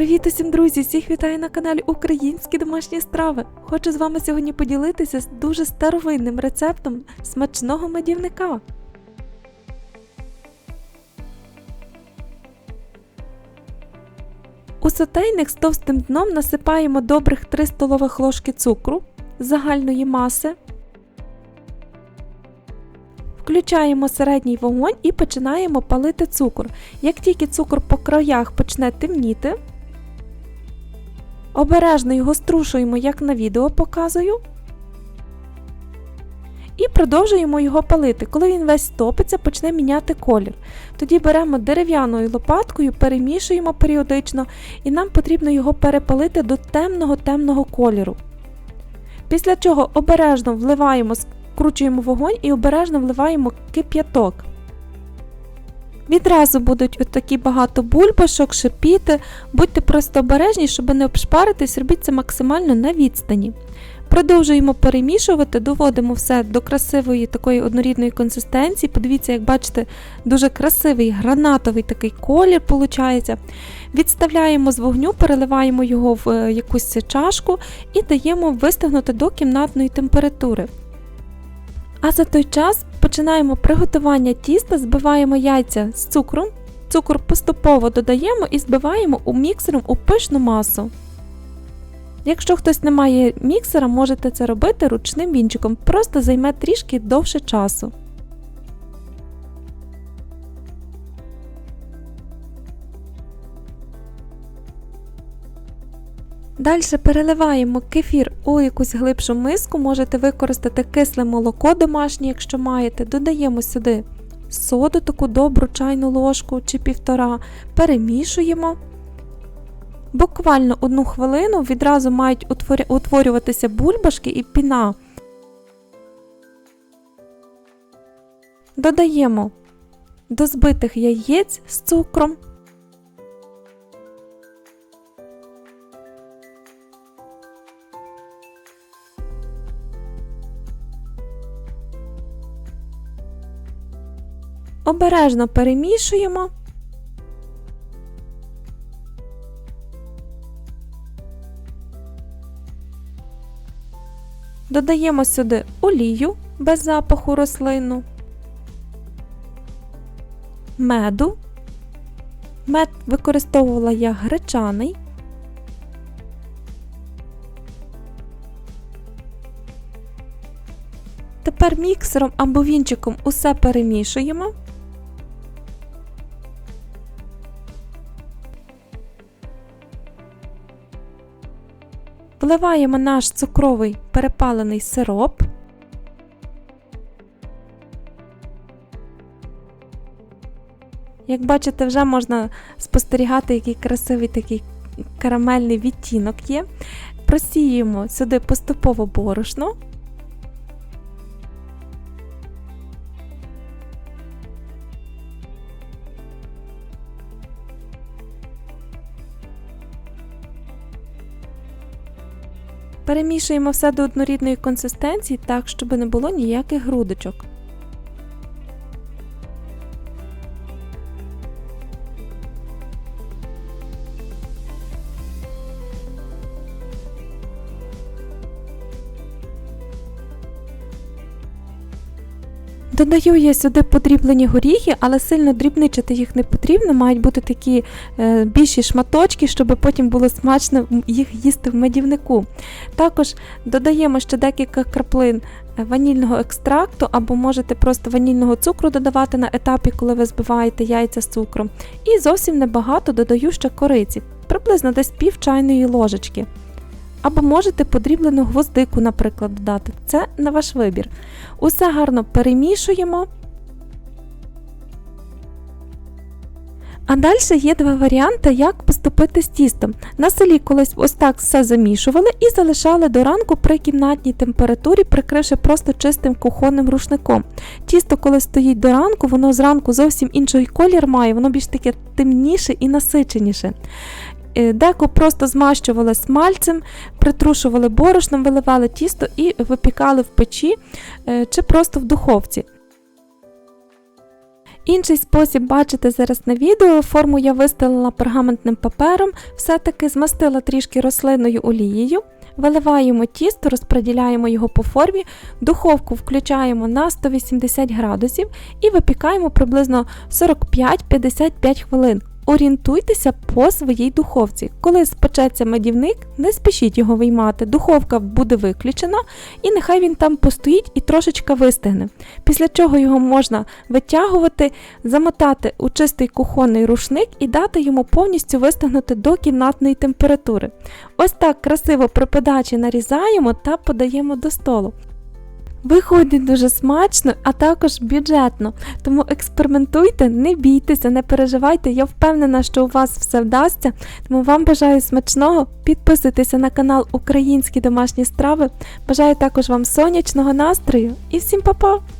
Привіт усім, друзі! Всіх вітаю на каналі Українські домашні страви. Хочу з вами сьогодні поділитися з дуже старовинним рецептом смачного медівника. У сотейник з товстим дном насипаємо добрих 3 столових ложки цукру загальної маси. Включаємо середній вогонь і починаємо палити цукор. Як тільки цукор по краях почне темніти, обережно його струшуємо, як на відео показую. І продовжуємо його палити. Коли він весь топиться, почне міняти колір. Тоді беремо дерев'яною лопаткою, перемішуємо періодично, і нам потрібно його перепалити до темного-темного кольору. Після чого обережно вливаємо, скручуємо вогонь і обережно вливаємо кип'яток. Відразу будуть отакі багато бульбашок, шипіти. Будьте просто обережні, щоб не обшпаритись, робіть це максимально на відстані. Продовжуємо перемішувати, доводимо все до красивої такої однорідної консистенції. Подивіться, як бачите, дуже красивий гранатовий такий колір виходить. Відставляємо з вогню, переливаємо його в е, якусь чашку і даємо вистигнути до кімнатної температури. А за той час починаємо приготування тіста, збиваємо яйця з цукром. Цукор поступово додаємо і збиваємо у міксером у пишну масу. Якщо хтось не має міксера, можете це робити ручним вінчиком, просто займе трішки довше часу. Далі переливаємо кефір у якусь глибшу миску, можете використати кисле молоко домашнє, якщо маєте. Додаємо сюди соду, таку добру чайну ложку чи півтора, перемішуємо. Буквально одну хвилину відразу мають утворюватися бульбашки і піна. Додаємо до збитих яєць з цукром. Обережно перемішуємо. Додаємо сюди олію без запаху рослину, меду. Мед використовувала я гречаний. Тепер міксером або вінчиком усе перемішуємо. Вливаємо наш цукровий перепалений сироп. Як бачите, вже можна спостерігати, який красивий такий карамельний відтінок є. Просіємо сюди поступово борошно. Перемішуємо все до однорідної консистенції так, щоб не було ніяких грудочок. Додаю я сюди подріблені горіхи, але сильно дрібничити їх не потрібно, мають бути такі е, більші шматочки, щоб потім було смачно їх їсти в медівнику. Також додаємо ще декілька краплин е, ванільного екстракту, або можете просто ванільного цукру додавати на етапі, коли ви збиваєте яйця з цукром. І зовсім небагато додаю ще кориці, приблизно десь пів чайної ложечки. Або можете подріблену гвоздику, наприклад, додати. Це на ваш вибір. Усе гарно перемішуємо. А далі є два варіанти, як поступити з тістом. На селі колись ось так все замішували і залишали до ранку при кімнатній температурі, прикривши просто чистим кухонним рушником. Тісто, коли стоїть до ранку, воно зранку зовсім інший колір має, воно більш таке темніше і насиченіше. Е, деко просто змащували смальцем, притрушували борошном, виливали тісто і випікали в печі е, чи просто в духовці. Інший спосіб бачите зараз на відео. Форму я вистелила пергаментним папером, все-таки змастила трішки рослинною олією. Виливаємо тісто, розподіляємо його по формі, духовку включаємо на 180 градусів і випікаємо приблизно 45-55 хвилин. Орієнтуйтеся по своїй духовці. Коли спечеться медівник, не спішіть його виймати. Духовка буде виключена, і нехай він там постоїть і трошечки вистигне. Після чого його можна витягувати, замотати у чистий кухонний рушник і дати йому повністю вистигнути до кімнатної температури. Ось так красиво при подачі нарізаємо та подаємо до столу. Виходить дуже смачно, а також бюджетно. Тому експериментуйте, не бійтеся, не переживайте. Я впевнена, що у вас все вдасться. Тому вам бажаю смачного. Підписуйтеся на канал Українські домашні страви. Бажаю також вам сонячного настрою і всім па-па!